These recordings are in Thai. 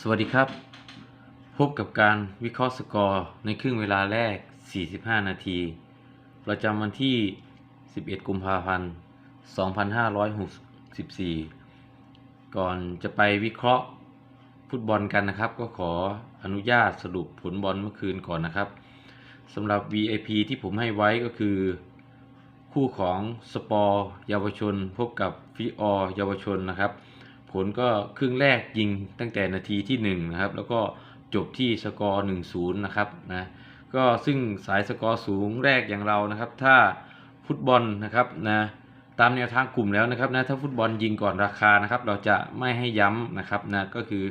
สวัสดีครับ พบกับการวิเคราะห์สกอร์ในครึ่งเวลาแรก 45 นาที ประจำวันที่ 11 กุมภาพันธ์ 2564 ก่อนจะไปวิเคราะห์ฟุตบอลกันนะครับ ก็ขออนุญาตสรุปผลบอลเมื่อคืนก่อนนะครับสำหรับ VIP ที่ผมให้ไว้ก็คือ คู่ของสปอร์เยาวชน พบกับฟิออเยาวชนนะครับ ผลก็ครึ่งแรกยิงตั้งแต่นาทีที่ 1 นะครับ แล้วก็จบที่สกอร์1-0 นะครับนะก็ซึ่งสายสกอร์สูงแรกอย่างเรานะครับ ถ้าฟุตบอลนะครับนะตามแนวทางกลุ่มแล้วนะครับนะถ้าฟุตบอลยิงก่อนราคานะครับ เราจะไม่ให้ย้ำนะครับนะก็คือ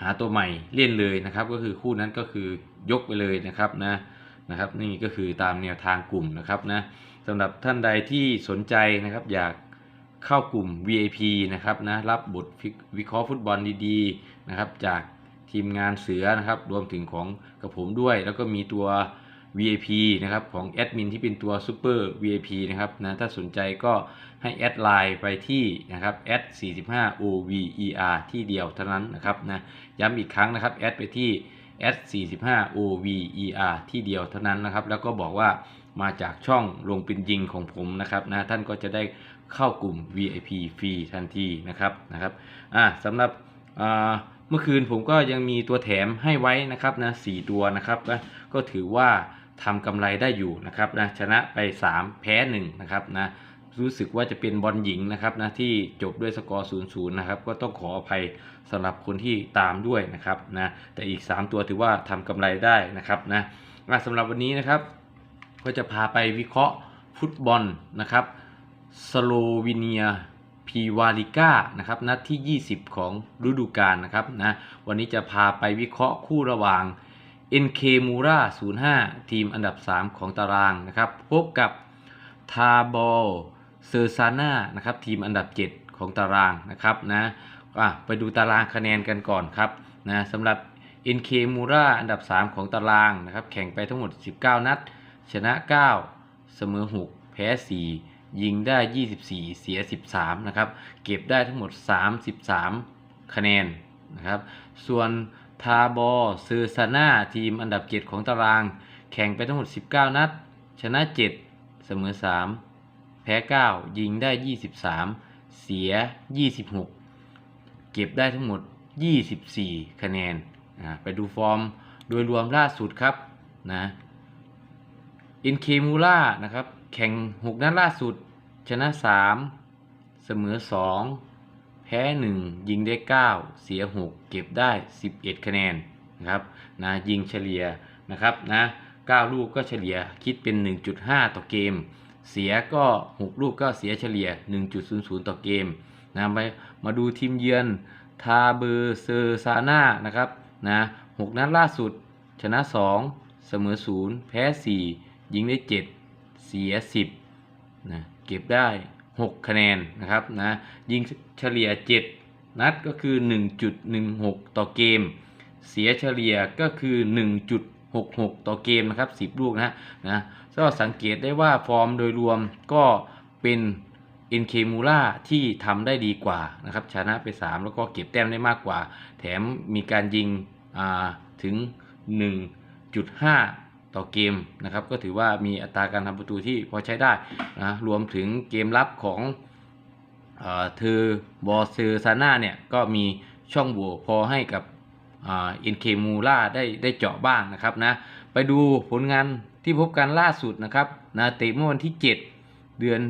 หาตัวใหม่เล่นเลยนะครับ ก็คือคู่นั้นก็คือยกไปเลยนะครับนะนะครับ นี่ก็คือตามแนวทางกลุ่มนะครับนะสำหรับท่านใดที่สนใจนะครับอยาก เข้ากลุ่ม VIP นะครับนะรับบทวิเคราะห์ฟุตบอลดีๆนะครับ จากทีมงานเสือนะครับ รวมถึงของกับผมด้วย แล้วก็มีตัว VIP นะครับของแอดมินที่เป็นตัว Super VIP นะครับนะถ้าสนใจก็ให้แอดไลน์ไปที่นะครับแอด45 OVER ที่เดียวเท่านั้นนะครับนะย้ำอีกครั้งนะครับแอดไปที่แอด45 OVER ที่เดียวเท่านั้นนะครับ แล้วก็บอกว่ามาจากช่องลงเป็นยิงของผมนะครับนะท่านก็จะได้ เข้ากลุ่ม VIP ฟรีทันทีนะครับนะครับอ่าสำหรับอ่าเมื่อคืนผมก็ยังมีตัวแถมให้ไว้นะครับนะสตัวนะครับนะก็ถือว่าทำกำไรได้อยู่นะครับนะชนะไป 3 แพ้1นะครับนะรู้สึกว่าจะเป็นบอลหญิงนะครับนะที่จบด้วยสกอร์0-0นย์นะครับก็ต้องขออภัยสำหรับคนที่ตามด้วยนะครับนะแต่อีก 3 ตัวถือว่าทำกำไรได้นะครับนะสำหรับวันนี้นะครับ ก็จะพาไปวิเคราะห์ฟุตบอลนะครับ สโลวีเนียพีวาลิก้านะครับนัดที่ 20 ของฤดูกาลนะครับนะวันนี้จะพาไปวิเคราะห์คู่ระหว่าง NK m u r a 05 ทีมอันดับ 3 ของตารางนะครับพบกับทาบอลเซอร์ซาน่านะครับทีมอันดับ 7 ของตารางนะครับนะะไปดูตารางคะแนนกันก่อนครับนะสำหรับ NK m u r a อันดับ 3 ของตารางนะครับแข่งไปทั้งหมด 19 นัด ชนะ 9 เสมอ 6 แพ้ 4 ยิงได้ 24 เสีย 13 นะครับ เก็บได้ทั้งหมด 33 คะแนนนะครับ ส่วนทาบอเซอซาน่าทีมอันดับ 7 ของตาราง แข่งไปทั้งหมด 19 นัด ชนะ 7 เสมอ 3 แพ้ 9 ยิงได้ 23 เสีย 26 เก็บได้ทั้งหมด 24 คะแนนนะไปดูฟอร์มโดยรวมล่าสุดครับนะอินเคมูล่านะครับ แข่ง 6 นัดล่าสุด ชนะ 3 เสมอ 2 แพ้ 1 ยิงได้ 9 เสีย 6 เก็บได้ 11 คะแนนนะครับนะยิงเฉลี่ยนะครับนะ9ลูกก็เฉลี่ยคิดเป็น 1.5 ต่อเกม เสียก็ 6 ลูกก็เสียเฉลี่ย 1.00 ต่อเกมนะมามาดูทีมเยือนทาเบอร์เซอร์ซาน่านะครับนะ6นัดล่าสุด ชนะ 2 เสมอ 0 แพ้ 4 ยิงได้ 7 เสีย 10นะเก็บได้ 6 คะแนนนะครับนะยิงเฉลี่ย 7 นัดก็คือ 1.16 ต่อเกม เสียเฉลี่ยก็คือ 1.66 ต่อเกมนะครับ10 ลูกนะนะก็สังเกตได้ว่าฟอร์มโดยรวมก็เป็นเอ็นเคมูล่าที่ทำได้ดีกว่านะครับชนะไป 3 แล้วก็เก็บแต้มได้มากกว่า แถมมีการยิงถึง 1.5 ต่อเกมนะครับ ก็ถือว่ามีอัตราการทำประตูที่พอใช้ได้นะรวมถึงเกมรับของเธอบอเซอร์ซาน่าเนี่ยก็มีช่องโหว่พอให้กับเอ็นเคมูล่าได้ได้เจาะบ้างนะครับนะไปดูผลงานที่พบกันล่าสุดนะครับนะเตะเมื่อวันที่ 7 เดือน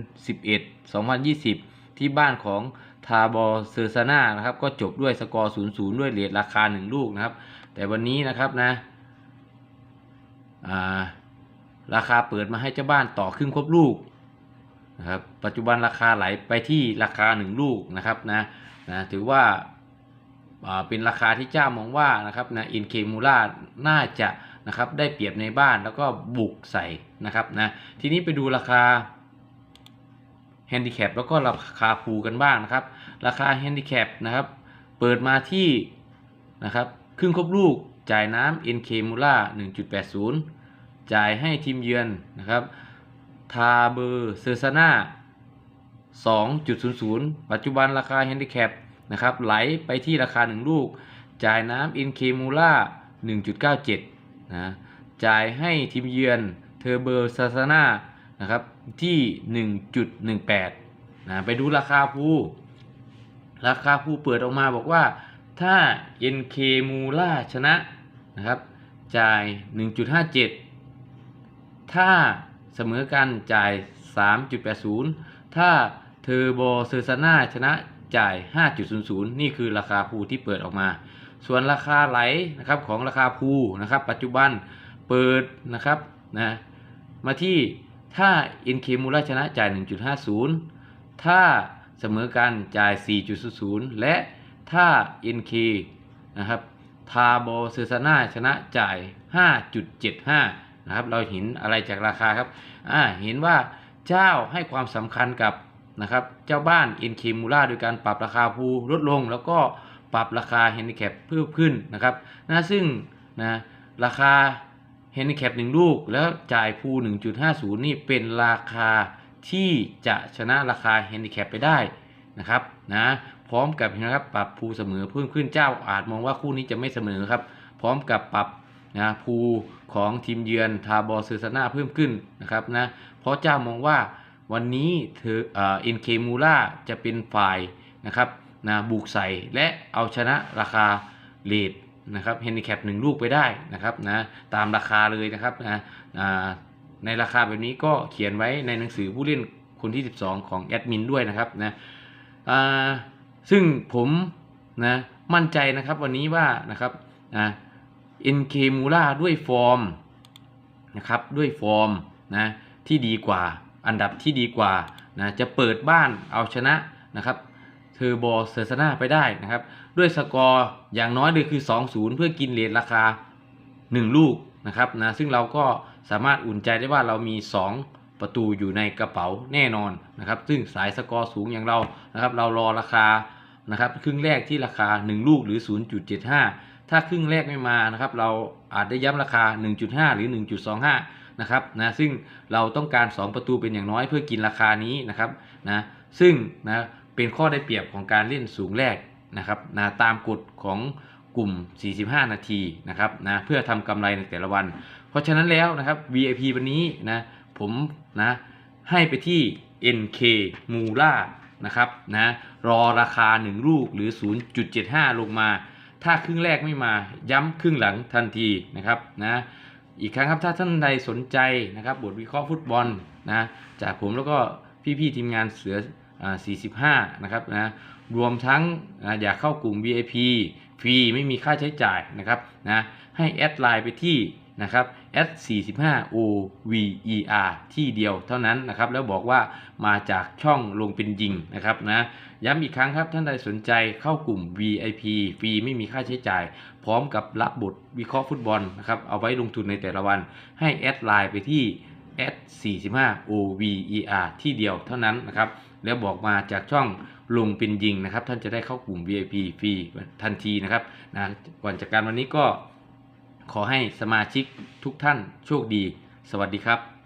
11 2020 ที่บ้านของทาบอเซอร์ซาน่านะครับก็จบด้วยสกอร์ 0-0 ด้วยเลทราคา 1 ลูกนะครับ แต่วันนี้นะครับนะ ราคาเปิดมาให้เจ้าบ้านต่อครึ่งครบลูกนะครับปัจจุบันราคาไหลไปที่ราคา 1 ลูกนะครับนะนะถือว่าเป็นราคาที่เจ้ามองว่านะครับนะอินเคมูล่าน่าจะนะครับได้เปรียบในบ้านแล้วก็บุกใส่นะครับนะทีนี้ไปดูราคาแฮนดิแคปแล้วก็ราคาฟูกันบ้างนะครับ ราคาแฮนดิแคปนะครับเปิดมาที่นะครับครึ่งครบลูก จ่ายน้ำ NK มูล่า1.80 จ่ายให้ทีมเยือนนะครับ ทาเบอร์เซอร์ซาน่า2.00 ปัจจุบันราคาแฮนดิแคปนะครับไหลไปที่ราคา 1 ลูก จ่ายน้ำ NK มูล่า1.97 นะจ่ายให้ทีมเยือนเทอร์เบอร์ซาซาน่านะครับที่ 1.18 นะไปดูราคาภูราคาภูเปิดออกมาบอกว่าถ้า NK มูล่าชนะ นะครับ จ่าย 1.57 ถ้าเสมอกันจ่าย 3.80 ถ้าเทอร์โบเซอร์ซาน่าชนะจ่าย 5.00 นี่คือราคาภูที่เปิดออกมา ส่วนราคาไหลนะครับของราคาภูนะครับ ปัจจุบันเปิดนะครับนะมาที่ถ้า NK มูล่าชนะจ่าย 1.50 ถ้าเสมอกันจ่าย 4.00 และถ้า NK นะครับ ทาโบเซอร์ซาน่าชนะจ่าย 5.75 นะครับ เราเห็นอะไรจากราคาครับอ่าเห็นว่าเจ้าให้ความสำคัญกับนะครับ เจ้าบ้าน NK มูล่าโดยการปรับราคาภูลดลง แล้วก็ปรับราคา Handicap เพิ่มขึ้นนะครับนะซึ่งนะราคา Handicap 1ลูก แล้วจ่ายภู1.50 นี่เป็นราคาที่จะชนะราคา Handicap ไปได้ นะครับนะพร้อมกับนะครับปรับภูเสมอเพิ่มขึ้นเจ้าอาจมองว่าคู่นี้จะไม่เสมอครับ พร้อมกับปรับนะภูของทีมเยือนทาบอเซอร์ซาน่าเพิ่มขึ้นนะครับนะเพราะเจ้ามองว่าวันนี้เธอเอ็นเคมูล่าจะเป็นฝ่ายนะครับนะบุกใส่และเอาชนะราคาเลดนะครับเฮนดิแคปหนึ่งลูกไปได้นะครับนะตามราคาเลยนะครับนะอ่าในราคาแบบนี้ก็เขียนไว้ในหนังสือผู้เล่นคนที่ 12 ของแอดมินด้วยนะครับนะ ซึ่งผมนะมั่นใจนะครับวันนี้ว่านะครับนะ NK มูล่าด้วยฟอร์มนะครับด้วยฟอร์มนะที่ดีกว่าอันดับที่ดีกว่านะจะเปิดบ้านเอาชนะนะครับเทอร์โบเซอร์ซนาไปได้นะครับ ด้วยสกอร์อย่างน้อยเลยคือ 2-0 เพื่อกินเลทราคา 1 ลูกนะครับนะซึ่งเราก็สามารถอุ่นใจได้ว่าเรามี 2 ประตูอยู่ในกระเป๋าแน่นอนนะครับ ซึ่งสายสกอร์สูงอย่างเรานะครับ เรารอราคานะครับครึ่งแรกที่ราคา 1 ลูกหรือ 0.75 ถ้าครึ่งแรกไม่มานะครับ เราอาจได้ย้ำราคา 1.5 หรือ 1.25 นะครับนะซึ่งเราต้องการ 2 ประตูเป็นอย่างน้อยเพื่อกินราคานี้นะครับนะซึ่งนะเป็นข้อได้เปรียบของการเล่นสูงแรกนะครับนะตามกฎของกลุ่ม 45 นาทีนะครับนะเพื่อทำกำไรในแต่ละวัน เพราะฉะนั้นแล้วนะครับ VIP วันนี้นะ ผมนะให้ไปที่ NK มูล่านะครับนะรอราคา 1 ลูกหรือ 0.75 ลงมา ถ้าครึ่งแรกไม่มาย้ำครึ่งหลังทันทีนะครับนะอีกครั้งครับถ้าท่านใดสนใจนะครับบทวิเคราะห์ฟุตบอลนะจากผมแล้วก็พี่ๆทีมงานเสือ45 นะครับนะรวมทั้งนะอยากเข้ากลุ่ม VIP ฟรีไม่มีค่าใช้จ่ายนะครับนะให้แอดไลน์ไปที่ นะครับแอด45 OVER ที่เดียวเท่านั้นนะครับ แล้วบอกว่ามาจากช่องลงเป็นยิงนะครับนะย้ำอีกครั้งครับ ท่านใดสนใจเข้ากลุ่ม VIP ฟรีไม่มีค่าใช้จ่าย พร้อมกับรับบทวิเคราะห์ฟุตบอลนะครับ เอาไว้ลงทุนในแต่ละวัน ให้แอดไลน์ไปที่แอด45 OVER ที่เดียวเท่านั้นนะครับ แล้วบอกมาจากช่องลงเป็นยิงนะครับ ท่านจะได้เข้ากลุ่ม VIP ฟรีทันทีนะครับนะก่อนจากการวันนี้ก็ ขอให้สมาชิกทุกท่านโชคดี สวัสดีครับ